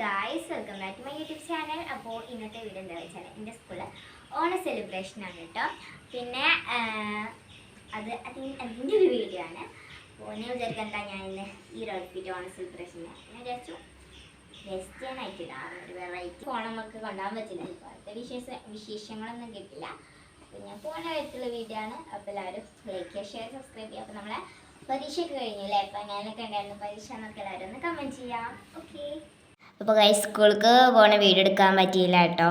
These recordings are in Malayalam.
Guys welcome back to my YouTube channel അപ്പോൾ ഇന്നത്തെ വീഡിയോ എന്താ വെച്ചാൽ എന്റെ സ്കൂളിൽ ഓണ സെലിബ്രേഷൻ ആണ് കേട്ടോ പിന്നെ അത് അതിന് അതിന്റെ ഒരു വീഡിയോ ആണ്. അപ്പോൾ ഞാൻ വിചാരിക്കാൻ എന്താ ഞാൻ ഇന്ന് ഈ ഔട്ട്ഫിറ്റ് ഓണ സെലിബ്രേഷന് ഞാൻ വിചാരിച്ചു വെസ്റ്റേൺ ആയിട്ട് ഇടാം ഒരു വെറൈറ്റി ഓണം നമുക്ക് കൊണ്ടുപോകാൻ പറ്റില്ല. ഇപ്പോൾ അടുത്ത വിശേഷ വിശേഷങ്ങളൊന്നും കിട്ടില്ല. അപ്പോൾ ഞാൻ പോണ കാര്യത്തിലുള്ള വീഡിയോ ആണ്. അപ്പോൾ എല്ലാവരും ലൈക്ക് ഷെയർ സബ്സ്ക്രൈബ് ചെയ്യുക. അപ്പോൾ നമ്മളെ പരീക്ഷയ്ക്ക് കഴിഞ്ഞില്ലേ അപ്പോൾ ഞാനൊക്കെ ഉണ്ടായിരുന്നു പരീക്ഷ എന്നൊക്കെ എല്ലാവരും ഒന്ന് കമന്റ് ചെയ്യാം. ഓക്കെ അപ്പോൾ ഗൈസ് സ്കൂൾക്ക് പോണ വീഡിയോ എടുക്കാൻ പറ്റിയില്ല കേട്ടോ.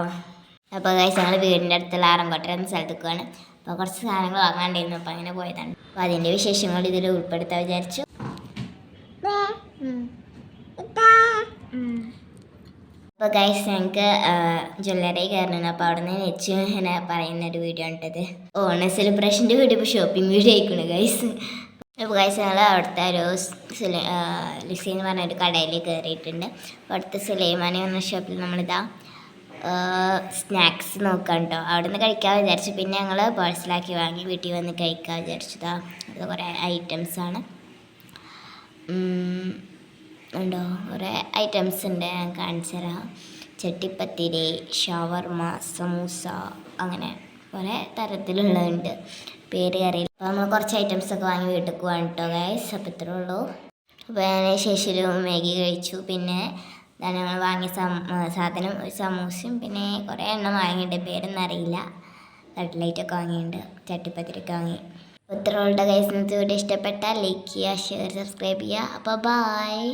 അപ്പോൾ ഗൈസ് ഞങ്ങൾ വീടിന്റെ അടുത്തുള്ള ആറങ്കോട്ട എന്ന സ്ഥലത്തേക്കാണ്. അപ്പോൾ കുറച്ച് സാധനങ്ങൾ വാങ്ങാണ്ടായിരുന്നു. അപ്പോൾ അങ്ങനെ പോയതാണ്. അപ്പോൾ അതിന്റെ വിശേഷങ്ങൾ ഇതിൽ ഉൾപ്പെടുത്താൻ വിചാരിച്ചു. അപ്പോൾ ഗൈസ് ഞങ്ങൾക്ക് ജ്വല്ലറി കയറണം അപ്പോൾ അവിടെ നിന്ന് നെച്ചു ഇങ്ങനെ പറയുന്ന ഒരു വീഡിയോ ഉണ്ടത് ഓണ സെലിബ്രേഷന്റെ വീഡിയോ ഇപ്പോൾ ഷോപ്പിംഗ് വീഡിയോ ആയിക്കണു ഗൈസ് അപ്പോൾ ഗൈസ് ഞങ്ങൾ അവിടുത്തെ ഒരു സുലൈ ലിസി എന്ന് പറഞ്ഞ ഒരു കടയിൽ കയറിയിട്ടുണ്ട് അവിടുത്തെ സുലൈമാനി എന്ന ഷോപ്പിൽ നമ്മളിതാ സ്നാക്സ് നോക്കാം കേട്ടോ അവിടെ നിന്ന് കഴിക്കാൻ വിചാരിച്ചു. പിന്നെ ഞങ്ങൾ പാഴ്സലാക്കി വാങ്ങി വീട്ടിൽ വന്ന് കഴിക്കാൻ വിചാരിച്ചതാ. അത് കുറേ ഐറ്റംസാണ് ഉണ്ടോ കുറേ ഐറ്റംസ് ഉണ്ട് ഞാൻ കാണിച്ചു തരാം ചട്ടിപ്പത്തിരി ഷവർമ സമൂസ അങ്ങനെ കുറേ തരത്തിലുള്ളതുണ്ട്. പേര് അറിയില്ല. അപ്പോൾ നമ്മൾ കുറച്ച് ഐറ്റംസ് ഒക്കെ വാങ്ങി വീട്ടിൽ പോകാൻ കേട്ടോ ഗൈസ് അപ്പോൾ ഇത്രേ ഉള്ളൂ. അപ്പോൾ ഞാൻ ശേഷിയിലും മാഗി കഴിച്ചു. പിന്നെ ഞങ്ങൾ വാങ്ങിയ സാധനം. ഒരു സമൂസയും പിന്നെ കുറേ എണ്ണം വാങ്ങിയിട്ടുണ്ട് പേരൊന്നും അറിയില്ല. കട്ട്ലൈറ്റൊക്കെ വാങ്ങിയിട്ടുണ്ട് ചട്ടിപ്പത്തിരിക്ക വാങ്ങി. ഇത്രേ ഉള്ളൂ ഗൈസ് നിങ്ങൾക്ക് വീഡിയോ ഇഷ്ടപ്പെട്ടാൽ ലൈക്ക് ചെയ്യുക ഷെയർ സബ്സ്ക്രൈബ് ചെയ്യുക. അപ്പോൾ ബായ്